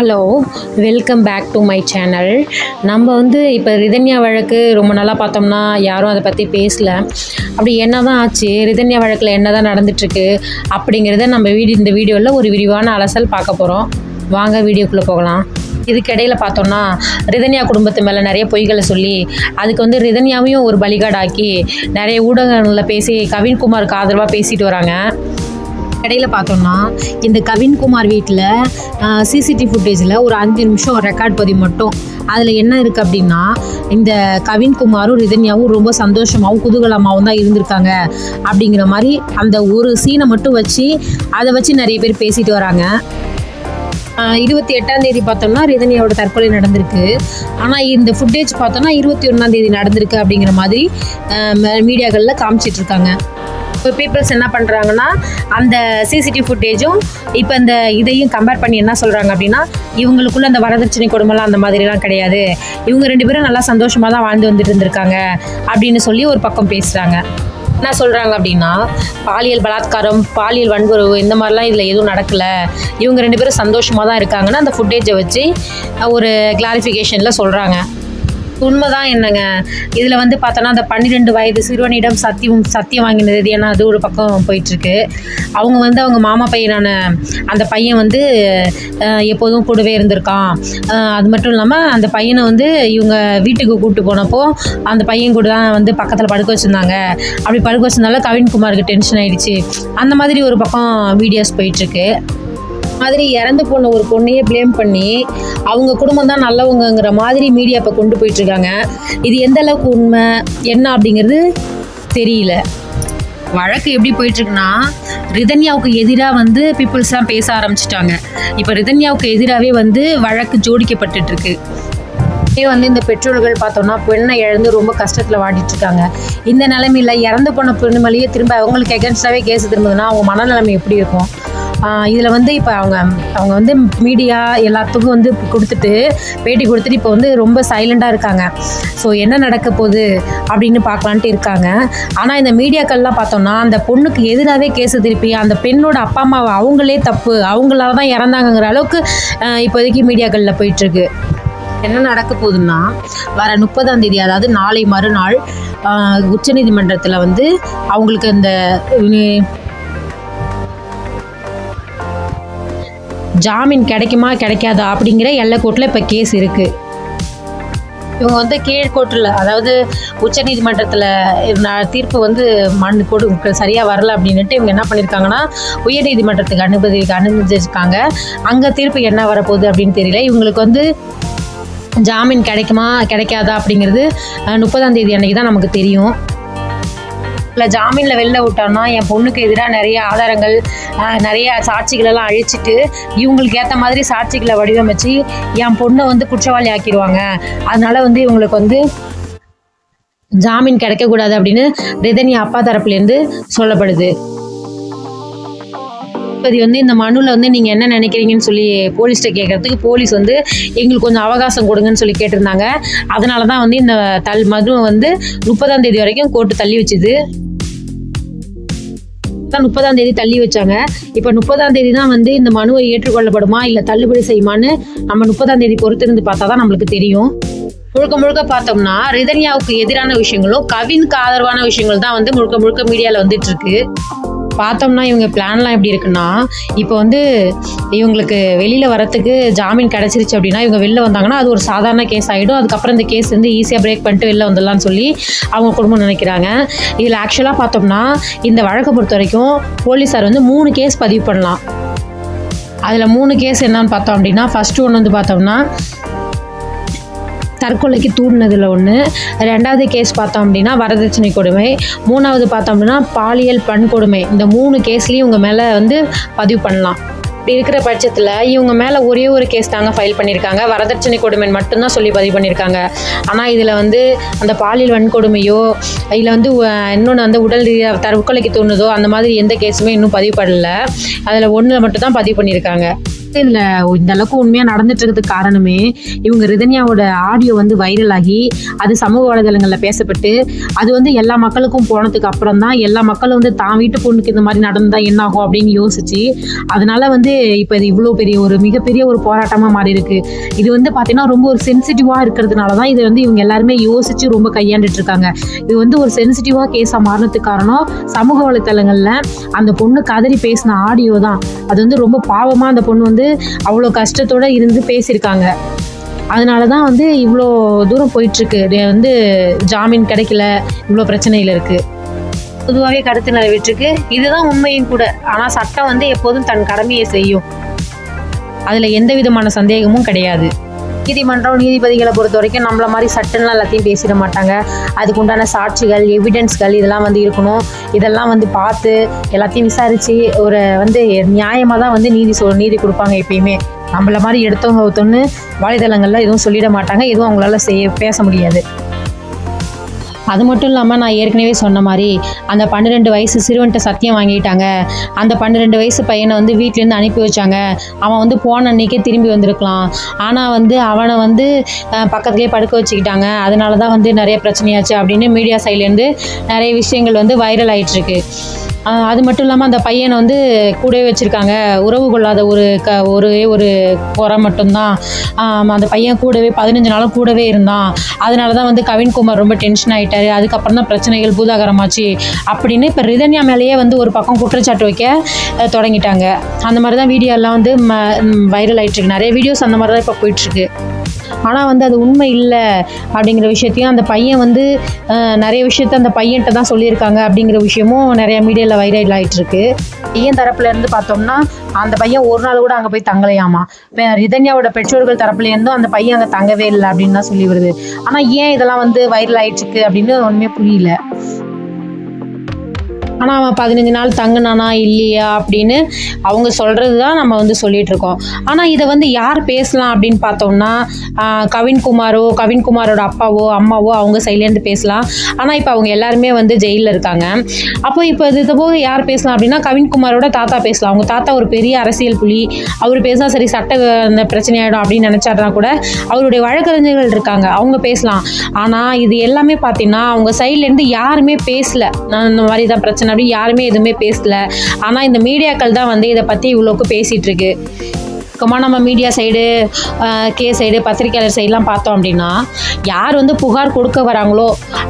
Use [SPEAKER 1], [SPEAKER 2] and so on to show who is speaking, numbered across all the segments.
[SPEAKER 1] Hello welcome back to my channel நம்ம வந்து இப்போ ரிதன்யா வழக்கு ரொம்ப நாளாக பார்த்தோம்னா யாரும் அதை பற்றி பேசல. அப்படி என்ன தான் ஆச்சு? ரிதன்யா வழக்கில் என்ன தான் நடந்துட்டுருக்கு? அப்படிங்கிறத நம்ம வீடு இந்த வீடியோவில் ஒரு விரிவான அலசல் பார்க்க போகிறோம் வாங்க வீடியோக்குள்ளே போகலாம். இதுக்கிடையில் பார்த்தோம்னா ரிதன்யா குடும்பத்து மேலே நிறைய பொய்களை சொல்லி அதுக்கு வந்து ரிதன்யாவையும் ஒரு பலிகாடாக்கி நிறைய ஊடகங்களில் பேசி கவின்குமாருக்கு ஆதரவாக பேசிட்டு வராங்க. இடையில பார்த்தோம்னா இந்த கவின்குமார் வீட்டில் சிசிடிவி ஃபுட்டேஜில் ஒரு அஞ்சு நிமிஷம் ரெக்கார்ட் பதிவு மட்டும். அதில் என்ன இருக்குது அப்படின்னா இந்த கவின்குமாரும் ரிதன்யாவும் ரொம்ப சந்தோஷமாகவும் குதூகலமாகவும் தான் இருந்திருக்காங்க. அப்படிங்கிற மாதிரி அந்த ஒரு சீனை மட்டும் வச்சு அதை வச்சு நிறைய பேர் பேசிட்டு வராங்க. இருபத்தி எட்டாம் தேதி பார்த்தோம்னா ரிதன்யாவோட தற்கொலை நடந்திருக்கு. ஆனால் இந்த ஃபுட்டேஜ் பார்த்தோம்னா இருபத்தி ஒன்றாம் தேதி நடந்திருக்கு அப்படிங்கிற மாதிரி மீடியாக்களில் காமிச்சிட்டு இருக்காங்க. இப்போ பீப்புள்ஸ் என்ன பண்ணுறாங்கன்னா அந்த சிசிடிவி ஃபுட்டேஜும் இப்போ இந்த இதையும் கம்பேர் பண்ணி என்ன சொல்கிறாங்க அப்படின்னா இவங்களுக்குள்ள அந்த வரதட்சணை கொடுமைலாம் அந்த மாதிரிலாம் கிடையாது. இவங்க ரெண்டு பேரும் நல்லா சந்தோஷமாக தான் வாழ்ந்து வந்துட்டு இருந்திருக்காங்க அப்படின்னு சொல்லி ஒரு பக்கம் பேசுகிறாங்க என்ன சொல்கிறாங்க அப்படின்னா பாலியல் பலாத்காரம் பாலியல் வன்முறவு இந்த மாதிரிலாம் இதில் எதுவும் நடக்கலை. இவங்க ரெண்டு பேரும் சந்தோஷமாக தான் இருக்காங்கன்னு அந்த ஃபுட்டேஜை வச்சு ஒரு கிளாரிஃபிகேஷனில் சொல்கிறாங்க உண்மைதான் என்னங்க. இதில் வந்து பார்த்தோன்னா அந்த பன்னிரெண்டு வயது சிறுவனிடம் சத்தியம் சத்தியம் வாங்கினது ஏன்னா அது ஒரு பக்கம் போயிட்டுருக்கு. அவங்க வந்து அவங்க மாமா பையனான அந்த பையன் வந்து எப்போதும் கூடவே இருந்திருக்கான். அது மட்டும் இல்லாமல் அந்த பையனை வந்து இவங்க வீட்டுக்கு கூப்பிட்டு போனப்போ அந்த பையன் கூட தான் வந்து பக்கத்தில் படுக்க வச்சுருந்தாங்க. அப்படி படுக்க வச்சதுனால கவின்குமாருக்கு டென்ஷன் ஆயிடுச்சு. அந்த மாதிரி ஒரு பக்கம் வீடியோஸ் போயிட்டுருக்கு. மாதிரி இறந்து போன ஒரு பொண்ணையே ப்ளேம் பண்ணி அவங்க குடும்பம் தான் நல்லவங்கங்கிற மாதிரி மீடியா இப்போ கொண்டு போயிட்டு இருக்காங்க இது எந்த அளவுக்கு உண்மை? என்ன அப்படிங்கிறது தெரியல. வழக்கு எப்படி போயிட்டுருக்குன்னா ரிதன்யாவுக்கு எதிராக வந்து பீப்புள்ஸ்லாம் பேச ஆரம்பிச்சிட்டாங்க. இப்போ ரிதன்யாவுக்கு எதிராகவே வந்து வழக்கு ஜோடிக்கப்பட்டுட்டு இருக்கு வந்து இந்த பெற்றோர்கள் பார்த்தோம்னா பெண்ணை இழந்து ரொம்ப கஷ்டத்தில் வாடிட்டு இருக்காங்க இந்த நிலைமையில இறந்து போன பெண்ணு திரும்ப அவங்களுக்கு எகென்ஸ்டாகவே கேஸ் திரும்புதுன்னா அவங்க மனநிலைமை எப்படி இருக்கும்? இதில் வந்து இப்போ அவங்க அவங்க வந்து மீடியா எல்லாத்துக்கும் வந்து கொடுத்துட்டு பேட்டி கொடுத்துட்டு இப்போ வந்து ரொம்ப சைலண்டாக இருக்காங்க. ஸோ என்ன நடக்க போகுது அப்படின்னு பார்க்கலான்ட்டு இருக்காங்க. ஆனால் இந்த மீடியாக்கள்லாம் பார்த்தோம்னா அந்த பொண்ணுக்கு எதிராகவே கேஸ் திருப்பி அந்த பெண்ணோட அப்பா அம்மாவை அவங்களே தப்பு அவங்களால தான் இறந்தாங்கங்கிற அளவுக்கு இப்போதைக்கு மீடியாக்களில் போயிட்டுருக்கு. என்ன நடக்க போகுதுன்னா வர முப்பதாம் தேதி அதாவது நாளை மறுநாள் உச்சநீதிமன்றத்தில் வந்து அவங்களுக்கு அந்த ஜாமீன் கிடைக்குமா கிடைக்காதா அப்படிங்கிற எல்லைக்கோட்டில் இப்போ கேஸ் இருக்குது இவங்க வந்து கீழ்கோட்டில் அதாவது உச்சநீதிமன்றத்தில் தீர்ப்பு வந்து மண் கொடு சரியாக வரல அப்படின்னுட்டு இவங்க என்ன பண்ணியிருக்காங்கன்னா உயர்நீதிமன்றத்துக்கு அனுமதி அனுமதிச்சிருக்காங்க. அங்கே தீர்ப்பு என்ன வரப்போகுது அப்படின்னு தெரியல. இவங்களுக்கு வந்து ஜாமீன் கிடைக்குமா கிடைக்காதா அப்படிங்கிறது முப்பதாம் தேதி அன்னைக்கு தான் நமக்கு தெரியும். இல்லை ஜாமீனில் வெளில விட்டோம்னா என் பொண்ணுக்கு எதிராக நிறைய ஆதாரங்கள் நிறைய சாட்சிகளெல்லாம் அழிச்சிட்டு இவங்களுக்கு ஏற்ற மாதிரி சாட்சிகளை வடிவமைச்சு என் பொண்ணை வந்து குற்றவாளி ஆக்கிடுவாங்க. அதனால வந்து இவங்களுக்கு வந்து ஜாமீன் கிடைக்கக்கூடாது அப்படின்னு ரிதனி அப்பா தரப்புலேருந்து சொல்லப்படுது. நீதிபதி வந்து இந்த மனுவில் வந்து நீங்கள் என்ன நினைக்கிறீங்கன்னு சொல்லி போலீஸ்கிட்ட கேட்கறதுக்கு போலீஸ் வந்து எங்களுக்கு கொஞ்சம் அவகாசம் கொடுங்கன்னு சொல்லி கேட்டிருந்தாங்க. அதனால தான் வந்து இந்த தல் மனு வந்து முப்பதாம் தேதி வரைக்கும் கோர்ட்டு தள்ளி வச்சுது. தான் முப்பதாம் தேதி தள்ளி வச்சாங்க. இப்போ முப்பதாம் தேதி தான் வந்து இந்த மனுவை ஏற்றுக்கொள்ளப்படுமா? இல்லை தள்ளுபடி செய்யுமான்னு நம்ம முப்பதாம் தேதி பொறுத்திருந்து பார்த்தா தான் நம்மளுக்கு தெரியும். முழுக்க முழுக்க பார்த்தோம்னா ரிதன்யாவுக்கு எதிரான விஷயங்களும் கவினுக்கு ஆதரவான விஷயங்கள் தான் வந்து முழுக்க முழுக்க மீடியாவில் வந்துட்டு இருக்கு. பார்த்தோம்னா இவங்க பிளான்லாம் எப்படி இருக்குன்னா இப்போ வந்து இவங்களுக்கு வெளியில் வரத்துக்கு ஜாமீன் கிடச்சிருச்சு அப்படின்னா இவங்க வெளில வந்தாங்கன்னா அது ஒரு சாதாரண கேஸ் ஆகிடும் அதுக்கப்புறம் இந்த கேஸ் வந்து ஈஸியாக பிரேக் பண்ணிட்டு வெளில வந்துடலாம்னு சொல்லி அவங்க குடும்பம் நினைக்கிறாங்க. இதில் ஆக்சுவலாக பார்த்தோம்னா இந்த வழக்கை பொறுத்த வரைக்கும் போலீஸார் வந்து மூணு கேஸ் பதிவு பண்ணலாம். அதில் மூணு கேஸ் என்னன்னு பார்த்தோம் அப்படின்னா ஃபஸ்ட்டு ஒன்று வந்து பார்த்தோம்னா தற்கொலைக்கு தூண்டினதில் ஒன்று ரெண்டாவது கேஸ் பார்த்தோம் அப்படின்னா வரதட்சணை கொடுமை. மூணாவது பார்த்தோம் அப்படின்னா பாலியல் வன்கொடுமை இந்த மூணு கேஸ்லேயும் இவங்க மேலே வந்து பதிவு பண்ணலாம். இப்படி இருக்கிற பட்சத்தில் இவங்க மேலே ஒரே ஒரு கேஸ் தாங்க ஃபைல் பண்ணியிருக்காங்க. வரதட்சணை கொடுமை மட்டும்தான் சொல்லி பதிவு பண்ணியிருக்காங்க. ஆனால் இதில் வந்து அந்த பாலியல் வன்கொடுமையோ இல்லை வந்து இன்னொன்று வந்து உடல் ரீதியாக தற்கொலைக்கு தூண்டுதோ அந்த மாதிரி எந்த கேஸுமே இன்னும் பதிவு பண்ணல. அதில் ஒன்றில் மட்டும் தான் பதிவு பண்ணியிருக்காங்க. இதில் இந்த அளவுக்கு உண்மையாக நடந்துட்டு இருக்கிறதுக்கு காரணமே இவங்க ரிதன்யாவோட ஆடியோ வந்து வைரல் ஆகி அது சமூக வலைதளங்களில் பேசப்பட்டு அது வந்து எல்லா மக்களுக்கும் போனதுக்கு அப்புறம் தான் எல்லா மக்களும் வந்து தான் வீட்டு பொண்ணுக்கு இந்த மாதிரி நடந்தால் என்ன ஆகும் அப்படின்னு யோசிச்சு அதனால வந்து இப்போ இது இவ்வளோ பெரிய ஒரு மிகப்பெரிய ஒரு போராட்டமாக மாறி இருக்கு இது வந்து பார்த்தீங்கன்னா ரொம்ப ஒரு சென்சிட்டிவாக இருக்கிறதுனால தான் இதை வந்து இவங்க எல்லாருமே யோசிச்சு ரொம்ப கையாண்டுட்டு இருக்காங்க இது வந்து ஒரு சென்சிட்டிவாக கேஸாக மாறினதுக்கு காரணம் சமூக வலைத்தளங்களில் அந்த பொண்ணு கதறி பேசின ஆடியோ தான். அது வந்து ரொம்ப பாவமாக அந்த பொண்ணு வந்து அவ்வளோ கஷ்டத்தோடு இருந்து பேசியிருக்காங்க. அதனால தான் வந்து இவ்வளோ தூரம் போயிட்டுருக்கு. வந்து ஜாமீன் கிடைக்கல. இவ்வளோ பிரச்சனையில் இருக்குது பொதுவாகவே கருத்து நிறைவேற்றிருக்கு. இதுதான் உண்மையும் கூட. ஆனால் சட்டம் வந்து எப்போதும் தன் கடமையை செய்யும். அதில் எந்த விதமான சந்தேகமும் கிடையாது. நீதிமன்றம் நீதிபதிகளை பொறுத்த வரைக்கும் நம்மள மாதிரி சட்டம்லாம் எல்லாத்தையும் பேசிட மாட்டாங்க. அதுக்கு உண்டான சாட்சிகள் எவிடன்ஸ்கள் இதெல்லாம் வந்து இருக்கணும். இதெல்லாம் வந்து பார்த்து எல்லாத்தையும் விசாரித்து ஒரு வந்து நியாயமாக தான் வந்து நீதி சொல் நீதி கொடுப்பாங்க எப்பயுமே. நம்மள மாதிரி எடுத்தவங்க ஒருத்தொன்று வலைதளங்களில் எதுவும் சொல்லிட மாட்டாங்க எதுவும் அவங்களால செய்ய பேச முடியாது. அது மட்டும் இல்லாமல் நான் ஏற்கனவே சொன்ன மாதிரி அந்த பன்னிரெண்டு வயசு சிறுவன்ட்ட சத்தியம் வாங்கிட்டாங்க. அந்த பன்னிரெண்டு வயசு பையனை வந்து வீட்டிலேருந்து அனுப்பி வச்சாங்க. அவன் வந்து போன அன்னைக்கே திரும்பி வந்திருக்கலாம். ஆனால் வந்து அவனை வந்து பக்கத்துலேயே படுக்க வச்சுக்கிட்டாங்க. அதனால தான் வந்து நிறைய பிரச்சனையாச்சு அப்படின்னு மீடியா சைட்லேருந்து நிறைய விஷயங்கள் வந்து வைரல் ஆயிட்டிருக்கு. அது மட்டும் இல்லாமல் அந்த பையனை வந்து கூடவே வச்சுருக்காங்க. உறவு கொள்ளாத ஒரு க ஒரே ஒரு குறை மட்டும்தான். அந்த பையன் கூடவே பதினஞ்சு நாளும் கூடவே இருந்தான். அதனால தான் வந்து கவின்குமார் ரொம்ப டென்ஷன் ஆகிட்டார் அதுக்கப்புறம் தான் பிரச்சனைகள் பூதாகரமாச்சு. அப்படின்னு இப்போ ரிதன்யா மேலேயே வந்து ஒரு பக்கம் குற்றச்சாட்டு வைக்க தொடங்கிட்டாங்க. அந்த மாதிரி தான் வீடியோ எல்லாம் வந்து வைரல் ஆயிட்டிருக்கு நிறைய வீடியோஸ் அந்த மாதிரி தான் இப்போ போயிட்டுருக்கு ஆனால் வந்து அது உண்மை இல்லை அப்படிங்கிற விஷயத்தையும் அந்த பையன் வந்து நிறைய விஷயத்த அந்த பையன்கிட்ட தான் சொல்லியிருக்காங்க அப்படிங்கிற விஷயமும் நிறைய மீடியாவில் வைரல் ஆகிட்டுருக்கு ஏன் பையன் பார்த்தோம்னா அந்த பையன் ஒரு நாள் கூட அங்கே போய் தங்கலையாமா? இப்போ ரிதன்யாவோட பெற்றோர்கள் தரப்புலேருந்தும் அந்த பையன் அங்கே தங்கவே இல்லை அப்படின்னு தான் சொல்லி வருது. ஆனால் ஏன் இதெல்லாம் வந்து வைரல் ஆகிட்டுருக்கு அப்படின்னு ஒன்றுமே புரியல. ஆனால் அவன் பதினஞ்சு நாள் தங்குனானா இல்லையா அப்படின்னு அவங்க சொல்கிறது தான் நம்ம வந்து சொல்லிகிட்ருக்கோம் ஆனால் இதை வந்து யார் பேசலாம் அப்படின்னு பார்த்தோம்னா கவின்குமாரோ கவின்குமாரோட அப்பாவோ அம்மாவோ அவங்க சைட்லேருந்து பேசலாம். ஆனால் இப்போ அவங்க எல்லாருமே வந்து ஜெயிலில் இருக்காங்க. அப்போ இப்போ இது இது போக யார் பேசலாம் அப்படின்னா கவின்குமாரோட தாத்தா பேசலாம். அவங்க தாத்தா ஒரு பெரிய அரசியல் புலி. அவர் பேசினா சரி சட்ட அந்த பிரச்சனையாயிடும் அப்படின்னு நினச்சாருனா கூட அவருடைய வழக்கறிஞர்கள் இருக்காங்க. அவங்க பேசலாம். ஆனால் இது எல்லாமே பார்த்தீங்கன்னா அவங்க சைட்லேருந்து யாருமே பேசல. நான் இந்த மாதிரி தான் பிரச்சனை அப்படின்னு யாருமே எதுவுமே பேசல. ஆனால் இந்த மீடியாக்கள் தான் வந்து இதை பற்றி இவ்வளோக்கு பேசிகிட்டு இருக்கு. சும்மா நம்ம மீடியா சைடு கே சைடு பத்திரிக்கையாளர் சைடெலாம் பார்த்தோம் அப்படின்னா யார் வந்து புகார் கொடுக்க வராங்களோ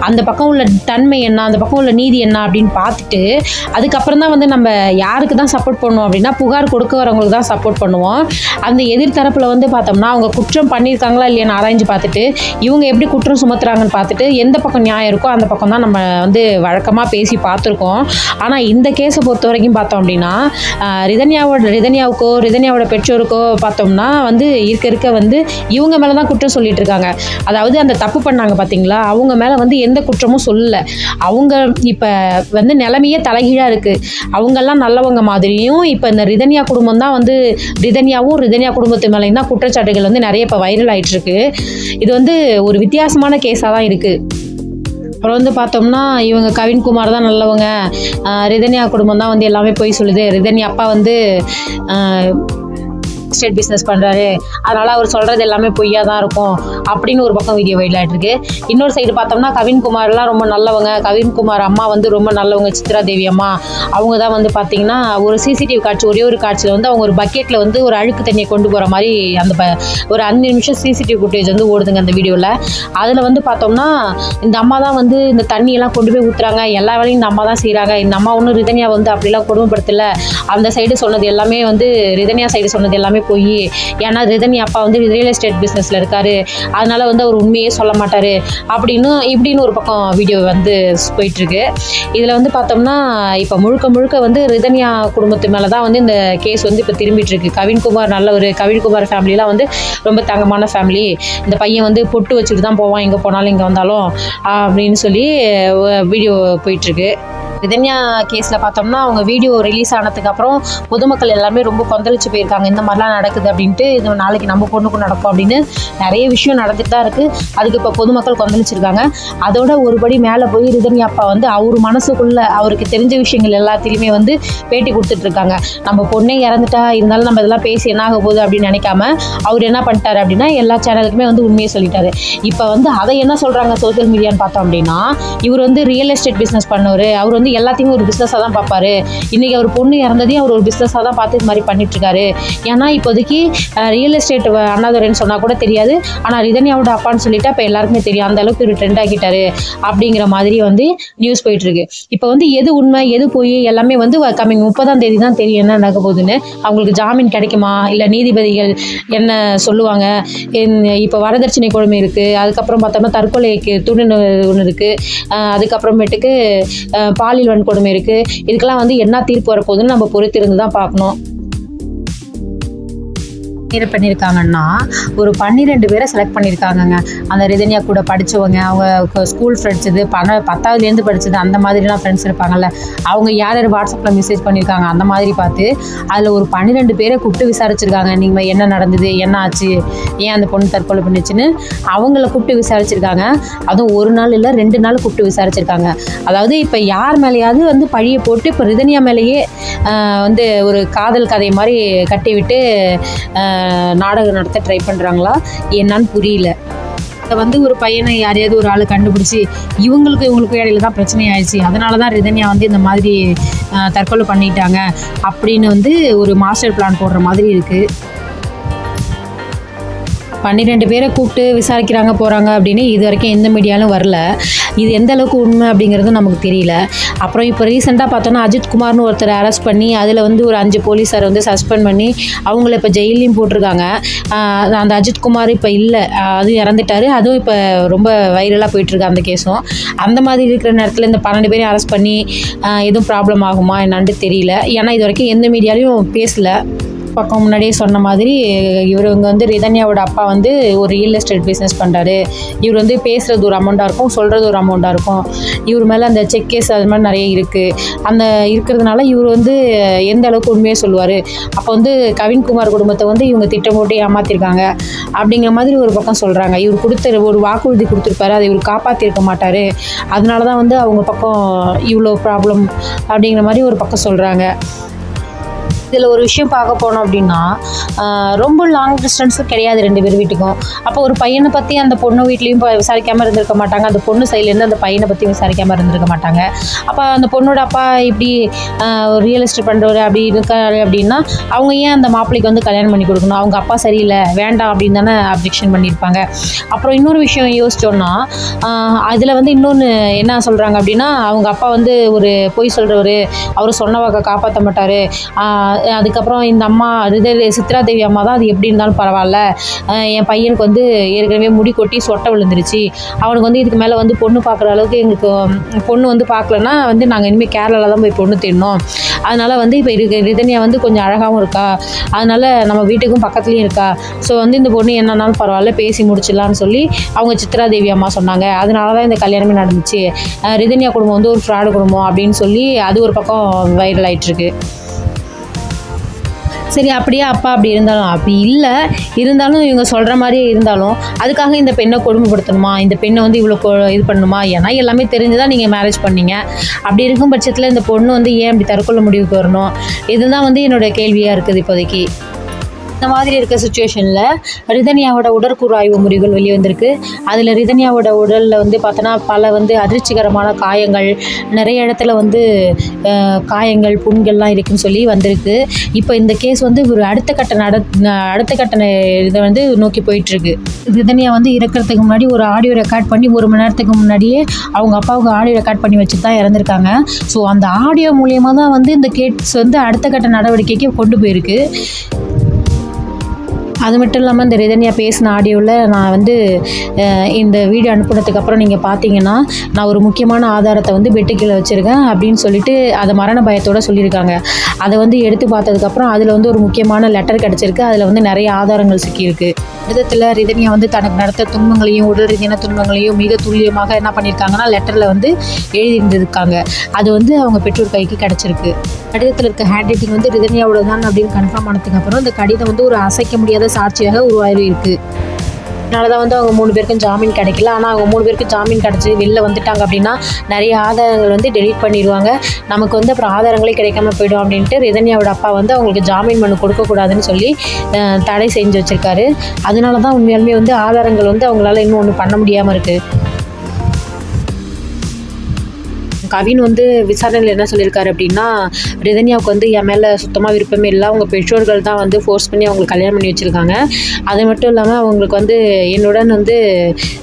[SPEAKER 1] அந்த பக்கம் உள்ள தன்மை என்ன அந்த பக்கம் உள்ள நீதி என்ன அப்படின்னு பார்த்துட்டு அதுக்கப்புறம் தான் வந்து நம்ம யாருக்கு தான் சப்போர்ட் பண்ணுவோம் அப்படின்னா புகார் கொடுக்க வரவங்களுக்கு தான் சப்போர்ட் பண்ணுவோம். அந்த எதிர்த்தரப்பில் வந்து பார்த்தோம்னா அவங்க குற்றம் பண்ணியிருக்காங்களா இல்லையான்னு ஆராய்ஞ்சு பார்த்துட்டு இவங்க எப்படி குற்றம் சுமத்துறாங்கன்னு பார்த்துட்டு எந்த பக்கம் நியாயம் இருக்கோ அந்த பக்கம் தான் நம்ம வந்து வழக்கமாக பேசி பார்த்துருக்கோம். ஆனால் இந்த கேஸை பொறுத்த வரைக்கும் பார்த்தோம் அப்படின்னா ரிதன்யாவோட ரிதன்யாவுக்கோ ரிதன்யாவோட பெற்றோருக்கோ பார்த்தோம்னா வந்து இருக்க இருக்க வந்து இவங்க மேலே தான் குற்றம் சொல்லிட்டு இருக்காங்க அதாவது அந்த தப்பு பண்ணாங்க பார்த்தீங்களா அவங்க மேலே வந்து எந்த குற்றமும் சொல்லலை. அவங்க இப்போ வந்து நிலைமையே தலைகீழாக இருக்குது அவங்கெல்லாம் நல்லவங்க மாதிரியும் இப்போ இந்த ரிதன்யா குடும்பம் தான் வந்து ரிதன்யாவும் ரிதன்யா குடும்பத்து மேலேயும் தான் குற்றச்சாட்டுகள் வந்து நிறைய இப்போ வைரல் ஆகிட்டுருக்கு இது வந்து ஒரு வித்தியாசமான கேஸாக தான் இருக்குது அப்புறம் வந்து பார்த்தோம்னா இவங்க கவின்குமார் தான் நல்லவங்க. ரிதன்யா குடும்பம் தான் வந்து எல்லாமே போய் சொல்லுது. ரிதன்யா அப்பா வந்து ஸ்டேட் பிஸ்னஸ் பண்ணுறாரு அதனால் அவர் சொல்கிறது எல்லாமே பொய்யாக தான் இருக்கும் அப்படின்னு ஒரு பக்கம் வீடியோ வைரல் இருக்கு இன்னொரு சைடு பார்த்தோம்னா கவின்குமார்லாம் ரொம்ப நல்லவங்க. கவின்குமார் அம்மா வந்து ரொம்ப நல்லவங்க சித்ரா தேவி அம்மா. அவங்க தான் வந்து பார்த்தீங்கன்னா ஒரு சிசிடிவி காட்சி ஒரே ஒரு காட்சியில் வந்து அவங்க ஒரு பக்கெட்டில் வந்து ஒரு அழுக்கு தண்ணியை கொண்டு போகிற மாதிரி அந்த ப ஒரு அஞ்சு நிமிஷம் சிசிடிவி ஃபுட்டேஜ் வந்து ஓடுதுங்க அந்த வீடியோவில் அதில் வந்து பார்த்தோம்னா இந்த அம்மா தான் வந்து இந்த தண்ணியெல்லாம் கொண்டு போய் ஊற்றுறாங்க எல்லா வேலையும் இந்த அம்மா தான் செய்கிறாங்க இந்த அம்மா ஒன்றும் ரிதன்யா வந்து அப்படிலாம் கொடுமைப்படுத்தலை. அந்த சைடு சொன்னது எல்லாமே வந்து ரிதன்யா சைடு சொன்னது எல்லாமே போய் ஏன்னா ரிதன்யா அப்பா வந்து ரியல் எஸ்டேட் பிஸ்னஸில் இருக்காரு. அதனால வந்து அவர் உண்மையே சொல்ல மாட்டார். அப்படின்னு இப்படின்னு ஒரு பக்கம் வீடியோ வந்து போயிட்டுருக்கு. இதில் வந்து பார்த்தோம்னா இப்போ முழுக்க முழுக்க வந்து ரிதன்யா குடும்பத்து மேலே தான் வந்து இந்த கேஸ் வந்து இப்போ திரும்பிட்டுருக்கு. கவின்குமார் நல்ல ஒரு கவின்குமார் ஃபேமிலிலாம் வந்து ரொம்ப தங்கமான ஃபேமிலி இந்த பையன் வந்து பொட்டு வச்சுட்டு தான் போவான் எங்கே போனாலும் இங்கே வந்தாலும் அப்படின்னு சொல்லி வீடியோ போயிட்டுருக்கு. ரிதன்யா கேஸில் பார்த்தோம்னா அவங்க வீடியோ ரிலீஸ் ஆனதுக்கப்புறம் பொதுமக்கள் எல்லாமே ரொம்ப கொந்தளிச்சு போயிருக்காங்க. இந்த மாதிரிலாம் நடக்குது அப்படின்ட்டு இது நாளைக்கு நம்ம பொண்ணுக்கும் நடக்கும் அப்படின்னு நிறைய விஷயம் நடந்துட்டு தான் இருக்குது அதுக்கு இப்போ பொதுமக்கள் கொந்தளிச்சிருக்காங்க. அதோட ஒருபடி மேலே போய் ரிதன்யா அப்பா வந்து அவர் மனசுக்குள்ள அவருக்கு தெரிஞ்ச விஷயங்கள் எல்லாத்திலையுமே வந்து பேட்டி கொடுத்துட்ருக்காங்க நம்ம பொண்ணே இறந்துட்டா இருந்தாலும் நம்ம இதெல்லாம் பேசி என்ன ஆக போகுது அப்படின்னு நினைக்காம அவர் என்ன பண்ணிட்டாரு அப்படின்னா எல்லா சேனலுக்குமே வந்து உண்மையை சொல்லிட்டாரு. இப்போ வந்து அதை என்ன சொல்கிறாங்க சோஷியல் மீடியான்னு பார்த்தோம் அப்படின்னா இவர் வந்து ரியல் எஸ்டேட் பிஸ்னஸ் பண்ணவர். அவர் வந்து எல்லாத்தையுமே ஒரு பிஸ்னஸாக தான் பார்ப்பாரு. இன்றைக்கி அவர் பொண்ணு இறந்ததையும் அவர் ஒரு பிஸ்னஸாக தான் பார்த்து இது மாதிரி பண்ணிட்டுருக்காரு. ஏன்னா இப்போதைக்கு ரியல் எஸ்டேட் அண்ணாதுரைன்னு சொன்னால் கூட தெரியாது. ஆனால் ரிதன்யாவோட அப்பான்னு சொல்லிட்டு அப்போ எல்லாருக்குமே தெரியும். அந்த அளவுக்கு ஒரு ட்ரெண்ட் ஆகிட்டாரு அப்படிங்கிற மாதிரி வந்து நியூஸ் போயிட்டுருக்கு. இப்போ வந்து எது உண்மை எது போய் எல்லாமே வந்து கம்மிங் முப்பதாம் தேதி தான் தெரியும் என்ன நடக்க போகுதுன்னு. அவங்களுக்கு ஜாமீன் கிடைக்குமா? இல்லை நீதிபதிகள் என்ன சொல்லுவாங்க? இப்போ வரதட்சணை கொடுமை இருக்குது அதுக்கப்புறம் பார்த்தோம்னா தற்கொலைக்கு துணை ஒன்று இருக்குது அதுக்கப்புறமேட்டுக்கு பால் பாலியல் வன்கொடுமை இருக்குது இதுக்கெல்லாம் வந்து என்ன தீர்ப்பு வரப்போகுதுன்னு நம்ம பொறுத்திருந்து தான் பார்க்கணும். இது பண்ணியிருக்காங்கன்னா ஒரு பன்னிரெண்டு பேரை செலக்ட் பண்ணியிருக்காங்கங்க அந்த ரிதன்யா கூட படித்தவங்க அவங்க ஸ்கூல் ஃப்ரெண்ட்ஸ் இது பண பத்தாவதுலேருந்து படிச்சது அந்த மாதிரிலாம் ஃப்ரெண்ட்ஸ் இருப்பாங்கல்ல. அவங்க யார் யார் வாட்ஸ்அப்பில் மெசேஜ் பண்ணியிருக்காங்க அந்த மாதிரி பார்த்து அதில் ஒரு பன்னிரெண்டு பேரை கூப்பிட்டு விசாரிச்சிருக்காங்க. நீங்கள் என்ன நடந்தது என்ன ஆச்சு ஏன் அந்த பொண்ணு தற்கொலை பண்ணிச்சுன்னு அவங்கள கூப்பிட்டு விசாரிச்சிருக்காங்க. அதுவும் ஒரு நாள் இல்லை ரெண்டு நாள் கூப்பிட்டு விசாரிச்சிருக்காங்க. அதாவது இப்போ யார் மேலேயாவது வந்து பழியை போட்டு இப்போ ரிதன்யா மேலேயே வந்து ஒரு காதல் கதை மாதிரி கட்டிவிட்டு நாடகம் நடத்த ட்ரை பண்ணுறாங்களா என்னன்னு புரியல. இதை வந்து ஒரு பையனை யாரையாவது ஒரு ஆள் கண்டுபிடிச்சி இவங்களுக்கு இவங்களுக்கு இடையில தான் பிரச்சனை ஆயிடுச்சு அதனால தான் ரிதன்யா வந்து இந்த மாதிரி தற்கொலை பண்ணிட்டாங்க அப்படின்னு வந்து ஒரு மாஸ்டர் பிளான் போடுற மாதிரி இருக்குது பன்னிரெண்டு பேரை கூப்பிட்டு விசாரிக்கிறாங்க போகிறாங்க அப்படின்னு இது வரைக்கும் எந்த மீடியாலும் வரல. இது எந்த அளவுக்கு உண்மை அப்படிங்கிறது நமக்கு தெரியல. அப்புறம் இப்போ ரீசெண்டாக பார்த்தோன்னா அஜித் குமார்னு ஒருத்தர் அரெஸ்ட் பண்ணி அதில் வந்து ஒரு அஞ்சு போலீஸார் வந்து சஸ்பெண்ட் பண்ணி அவங்கள இப்போ ஜெயிலையும் போட்டிருக்காங்க. அந்த அஜித் குமார் இப்போ இல்லை. அதுவும் இறந்துட்டாரு. அதுவும் இப்போ ரொம்ப வைரலாக போயிட்டுருக்கு அந்த கேஸும் அந்த மாதிரி இருக்கிற நேரத்தில் இந்த பன்னெண்டு பேரையும் அரெஸ்ட் பண்ணி எதுவும் ப்ராப்ளம் ஆகுமா என்னான்ட்டு தெரியல. ஏன்னா இது வரைக்கும் எந்த மீடியாலையும் பேசல. பக்கம் முன்னாடியே சொன்ன மாதிரி இவருங்க வந்து ரிதன்யாவோட அப்பா வந்து ஒரு ரியல் எஸ்டேட் பிஸ்னஸ் பண்ணுறாரு இவர் வந்து பேசுகிறது ஒரு அமௌண்ட்டாக இருக்கும் சொல்கிறது ஒரு அமௌண்ட்டாக இருக்கும். இவர் மேலே அந்த செக் கேஸ் அது மாதிரி நிறைய இருக்குது அந்த இருக்கிறதுனால இவர் வந்து எந்த அளவுக்கு உண்மையை சொல்லுவார்? அப்போ வந்து கவின்குமார் குடும்பத்தை வந்து இவங்க திட்டம் போட்டு ஏமாற்றிருக்காங்க அப்படிங்கிற மாதிரி ஒரு பக்கம் சொல்கிறாங்க இவர் கொடுத்த ஒரு வாக்குறுதி கொடுத்துருப்பாரு. அதை இவர் காப்பாற்றிருக்க மாட்டார். அதனால தான் வந்து அவங்க பக்கம் இவ்வளோ ப்ராப்ளம் அப்படிங்கிற மாதிரி ஒரு பக்கம் சொல்கிறாங்க இதில் ஒரு விஷயம் பார்க்க போனோம் அப்படின்னா ரொம்ப லாங் டிஸ்டன்ஸும் கிடையாது ரெண்டு பேர் வீட்டுக்கும். அப்போ ஒரு பையனை பற்றி அந்த பொண்ணு வீட்லேயும் விசாரிக்காமல் இருந்திருக்க மாட்டாங்க. அந்த பொண்ணு சைட்லேருந்து அந்த பையனை பற்றி விசாரிக்காமல் இருந்திருக்க மாட்டாங்க. அப்போ அந்த பொண்ணோட அப்பா இப்படி ரியல் எஸ்டேட் பண்ணுறவர் அப்படி இருக்காரு அப்படின்னா அவங்க ஏன் அந்த மாப்பிள்ளைக்கு வந்து கல்யாணம் பண்ணி கொடுக்கணும்? அவங்க அப்பா சரியில்லை வேண்டாம் அப்படின்னு தானே அப்ஜெக்ஷன் பண்ணியிருப்பாங்க. அப்புறம் இன்னொரு விஷயம் யோசிச்சோன்னா அதில் வந்து இன்னொன்று என்ன சொல்கிறாங்க அப்படின்னா அவங்க அப்பா வந்து ஒரு பொய் சொல்கிறவர் அவர் சொன்ன வாக்கை காப்பாற்ற மாட்டார். அதுக்கப்புறம் இந்த அம்மா இது சித்ரா தேவி அம்மா தான் அது எப்படி இருந்தாலும் பரவாயில்ல. என் பையனுக்கு வந்து ஏற்கனவே முடி கொட்டி சொட்டை விழுந்துருச்சு. அவனுக்கு வந்து இதுக்கு மேலே வந்து பொண்ணு பார்க்குற அளவுக்கு எங்களுக்கு பொண்ணு வந்து பார்க்கலன்னா வந்து நாங்கள் இனிமேல் கேரளாவில் தான் போய் பொண்ணு தேடணும். அதனால் வந்து இப்போ இருக்கு ரிதன்யா வந்து கொஞ்சம் அழகாகவும் இருக்கா. அதனால் நம்ம வீட்டுக்கும் பக்கத்துலேயும் இருக்கா. ஸோ வந்து இந்த பொண்ணு என்னன்னாலும் பரவாயில்ல பேசி முடிச்சிடலான்னு சொல்லி அவங்க சித்ரா தேவி அம்மா சொன்னாங்க. அதனால தான் இந்த கல்யாணமே நடந்துச்சு. ரிதன்யா குடும்பம் வந்து ஒரு ஃப்ராடு குடும்பம் அப்படின்னு சொல்லி அது ஒரு பக்கம் வைரல் ஆயிட்டிருக்கு சரி அப்படியே அப்பா அப்படி இருந்தாலும் அப்படி இல்லை. இருந்தாலும் இவங்க சொல்கிற மாதிரியே இருந்தாலும் அதுக்காக இந்த பெண்ணை கொடுமைப்படுத்தணுமா? இந்த பெண்ணை வந்து இவ்வளோ கொ- இது பண்ணணுமா ஏன்னா எல்லாமே தெரிஞ்சுதான் நீங்கள் மேரேஜ் பண்ணீங்க. அப்படி இருக்கும் பட்சத்தில் இந்த பொண்ணு வந்து ஏன் அப்படி தற்கொலை முடிவுக்கு வரணும்? இதுதான் வந்து என்னுடைய கேள்வியாக இருக்குது இப்போதைக்கு. இந்த மாதிரி இருக்க சுச்சுவேஷனில் ரிதன்யாவோட உடற்கூறு ஆய்வு முறைகள் வெளியே வந்திருக்கு அதில் ரிதன்யாவோட உடலில் வந்து பார்த்தோன்னா பல வந்து அதிர்ச்சிகரமான காயங்கள் நிறைய இடத்துல வந்து காயங்கள் புண்கள்லாம் இருக்குன்னு சொல்லி வந்திருக்கு. இப்போ இந்த கேஸ் வந்து ஒரு அடுத்த கட்ட நட அடுத்த கட்ட இதை வந்து நோக்கி போயிட்டுருக்கு. ரிதன்யா வந்து இறக்கிறதுக்கு முன்னாடி ஒரு ஆடியோ ரெக்கார்ட் பண்ணி ஒரு மணி நேரத்துக்கு முன்னாடியே அவங்க அப்பாவுக்கு ஆடியோ ரெக்கார்ட் பண்ணி வச்சு தான் இறந்துருக்காங்க. ஸோ அந்த ஆடியோ மூலியமாக தான் வந்து இந்த கேட்ஸ் வந்து அடுத்த கட்ட நடவடிக்கைக்கு கொண்டு போயிருக்கு. அது மட்டும் இல்லாமல் இந்த ரிதன்யா பேசின ஆடியோவில் நான் வந்து இந்த வீடியோ அனுப்புனதுக்கப்புறம் நீங்கள் பார்த்தீங்கன்னா நான் ஒரு முக்கியமான ஆதாரத்தை வந்து பெட்டு வச்சுருக்கேன் அப்படின்னு சொல்லிட்டு அதை மரண பயத்தோடு சொல்லியிருக்காங்க. அதை வந்து எடுத்து பார்த்ததுக்கப்புறம் அதில் வந்து ஒரு முக்கியமான லெட்டர் கிடச்சிருக்கு. அதில் வந்து நிறைய ஆதாரங்கள் சிக்கியிருக்கு. கடிதத்தில் ரிதன்யா வந்து தனக்கு நடத்த துன்பங்களையும் உடல் ரீதியான துன்பங்களையும் மிக துல்லியமாக என்ன பண்ணியிருக்காங்கன்னா லெட்டரில் வந்து எழுதியிருந்திருக்காங்க. அது வந்து அவங்க பெற்றோர் கைக்கு கிடச்சிருக்கு. கடிதத்தில் இருக்க ஹேண்ட் ரைட்டிங் வந்து ரிதன்யாவோட தான் அப்படின்னு கன்ஃபார்ம் ஆனதுக்கு அப்புறம் இந்த கடிதம் வந்து ஒரு அசைக்க முடியாத சாட்சியாக உருவாகி இருக்குது அதனால தான் வந்து அவங்க மூணு பேருக்கும் ஜாமீன் கிடைக்கல. ஆனால் அவங்க மூணு பேருக்கும் ஜாமீன் கிடச்சி வெளில வந்துட்டாங்க அப்படின்னா நிறைய ஆதாரங்கள் வந்து டெலீட் பண்ணிடுவாங்க. நமக்கு வந்து அப்புறம் ஆதாரங்களே கிடைக்காம போயிடும் அப்படின்ட்டு ரிதன்யாவோட அப்பா வந்து அவங்களுக்கு ஜாமீன் மனு கொடுக்கக்கூடாதுன்னு சொல்லி தடை செஞ்சு வச்சுருக்காரு. அதனால தான் உண்மையாலுமே வந்து ஆதாரங்கள் வந்து அவங்களால இன்னும் ஒன்றும் பண்ண முடியாமல் இருக்குது கவின் வந்து விசாரணையில் என்ன சொல்லியிருக்காரு அப்படின்னா ரிதன்யாவுக்கு வந்து என் மேலே சுத்தமாக விருப்பமே இல்லை. அவங்க பெற்றோர்கள் தான் வந்து ஃபோர்ஸ் பண்ணி அவங்களுக்கு கல்யாணம் பண்ணி வச்சுருக்காங்க. அது மட்டும் இல்லாமல் அவங்களுக்கு வந்து என்னுடன் வந்து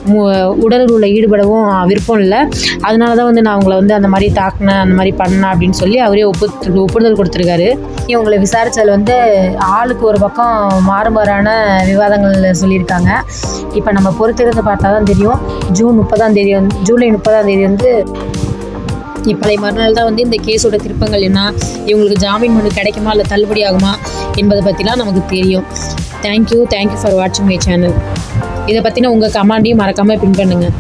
[SPEAKER 1] மு- உடல் உள்ள ஈடுபடவும் விருப்பம் இல்லை. அதனால தான் வந்து நான் அவங்கள வந்து அந்த மாதிரி தாக்குனேன் அந்த மாதிரி பண்ணேன் அப்படின்னு சொல்லி அவரே ஒப்பு ஒப்புதல் கொடுத்துருக்காரு. இவங்களை விசாரித்ததில் வந்து ஆளுக்கு ஒரு பக்கம் மாறுபாறான விவாதங்கள் சொல்லியிருக்காங்க. இப்போ நம்ம பொறுத்திருந்து பார்த்தா தான் தெரியும். ஜூன் முப்பதாம் தேதி வந்து ஜூலை முப்பதாம் தேதி வந்து இப்பழைய மறுநாள் தான் வந்து இந்த கேஸோட திருப்பங்கள் என்ன? இவங்களுக்கு ஜாமீன் மனு கிடைக்குமா இல்லை தள்ளுபடி ஆகுமா என்பதை பற்றிலாம் நமக்கு தெரியும். Thank you thank you for வாட்சிங் மை சேனல் இதை பற்றின உங்கள் கமாண்டையும் மறக்காமல் பின் பண்ணுங்கள்